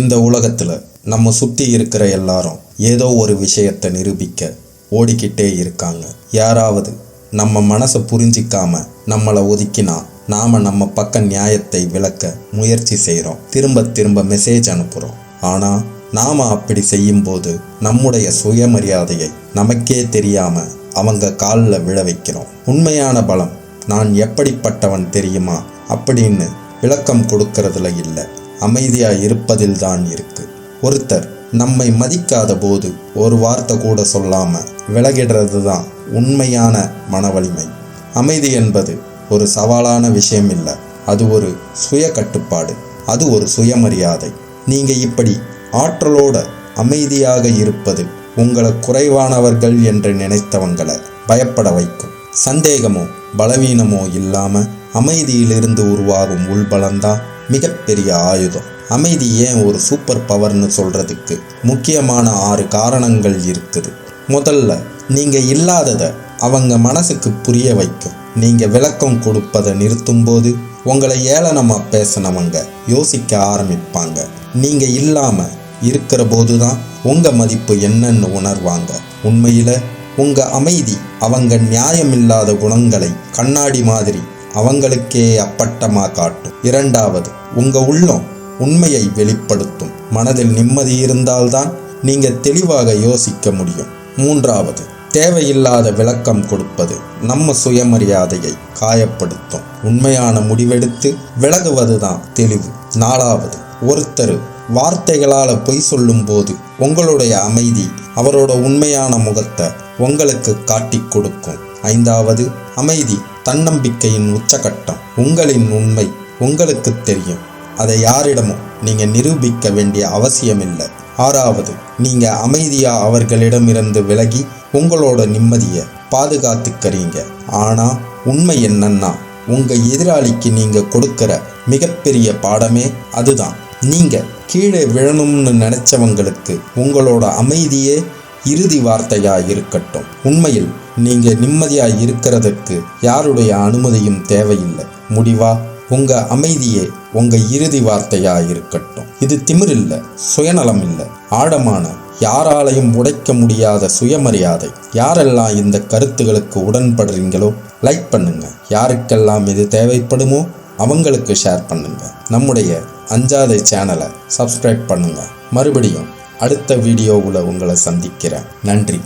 இந்த உலகத்தில் நம்ம சுற்றி இருக்கிற எல்லாரும் ஏதோ ஒரு விஷயத்தை நிரூபிக்க ஓடிக்கிட்டே இருக்காங்க. யாராவது நம்ம மனசை புரிஞ்சிக்காம நம்மளை ஒதுக்கினா நாம் நம்ம பக்க நியாயத்தை விளக்க முயற்சி செய்கிறோம் திரும்ப திரும்ப மெசேஜ் அனுப்புகிறோம் ஆனால் நாம் அப்படி செய்யும்போது நம்முடைய சுயமரியாதையை நமக்கே தெரியாமல் அவங்க காலில் விழ வைக்கிறோம். உண்மையான பலம் நான் எப்படிப்பட்டவன் தெரியுமா? அப்படின்னு விளக்கம் கொடுக்கறதுல இல்லை. அமைதியாக இருப்பதில் தான் இருக்கு. ஒருத்தர் நம்மை மதிக்காத போது ஒரு வார்த்தை கூட சொல்லாமல் விலகிடுறது தான் உண்மையான மனவலிமை. அமைதி என்பது ஒரு சவாலான விஷயம் இல்லை அது ஒரு சுய கட்டுப்பாடு. அது ஒரு சுயமரியாதை. நீங்கள் இப்படி ஆற்றலோட அமைதியாக இருப்பது உங்களை குறைவானவர்கள் என்று நினைத்தவங்களை பயப்பட வைக்கும். சந்தேகமோ பலவீனமோ இல்லாமல் அமைதியிலிருந்து உருவாகும் உள்பலம்தான் மிகப்பெரிய ஆயுதம். அமைதி ஏன் ஒரு சூப்பர் பவர்னு சொல்கிறதுக்கு முக்கியமான ஆறு காரணங்கள் இருக்குது. முதல்ல நீங்கள் இல்லாததை அவங்க மனசுக்கு புரிய வைக்கும். நீங்கள் விளக்கம் கொடுப்பதை நிறுத்தும்போது உங்களை ஏளனமாக பேசினவங்க யோசிக்க ஆரம்பிப்பாங்க. நீங்கள் இல்லாமல் இருக்கிற போதுதான் உங்கள் மதிப்பு என்னன்னு உணர்வாங்க. உண்மையில் உங்கள் அமைதி அவங்க நியாயமில்லாத குணங்களை கண்ணாடி மாதிரி அவங்களுக்கே அப்பட்டமா காட்டும். இரண்டாவது உங்க உள்ளம் உண்மையை வெளிப்படுத்தும். மனதில் நிம்மதி இருந்தால்தான் நீங்க தெளிவாக யோசிக்க முடியும். மூன்றாவது தேவையில்லாத விளக்கம் கொடுப்பது நம்ம சுயமரியாதையை காயப்படுத்தும். உண்மையான முடிவெடுத்து விலகுவதுதான் தெளிவு. நாலாவது ஒருத்தர் வார்த்தைகளால் பொய் சொல்லும்போது உங்களுடைய அமைதி அவரோட உண்மையான முகத்தை உங்களுக்கு காட்டிக் கொடுக்கும். ஐந்தாவது அமைதி தன்னம்பிக்கையின் உச்சகட்டம் உங்களின் உண்மை உங்களுக்கு தெரியும். அதை யாரிடமும் நீங்க நிரூபிக்க வேண்டிய அவசியமில்லை. ஆறாவது நீங்க அமைதியா அவர்களிடமிருந்து விலகி உங்களோட நிம்மதியை பாதுகாத்துக்கிறீங்க. ஆனா உண்மை என்னன்னா உங்க எதிராளிக்கு நீங்க கொடுக்கிற மிகப்பெரிய பாடமே அதுதான். நீங்க கீழே விழணும்னு நினைச்சவங்களுக்கு உங்களோட அமைதியே இறுதி வார்த்தையாக இருக்கட்டும் உண்மையில் நீங்க நிம்மதியாக இருக்கிறதுக்கு யாருடைய அனுமதியும் தேவையில்லை. முடிவா? உங்க அமைதியே உங்க இறுதி வார்த்தையா இருக்கட்டும் இது திமிர் இல்லை சுயநலம் இல்லை ஆழமான யாராலையும் உடைக்க முடியாத சுயமரியாதை. யாரெல்லாம் இந்த கருத்துகளுக்கு உடன்படுறீங்களோ லைக் பண்ணுங்க. யாருக்கெல்லாம் இது தேவைப்படுமோ அவங்களுக்கு ஷேர் பண்ணுங்க. நம்முடைய அஞ்சாதை சேனலை சப்ஸ்கிரைப் பண்ணுங்க. மறுபடியும் அடுத்த வீடியோவில் உங்களை சந்திக்கிறேன். நன்றி.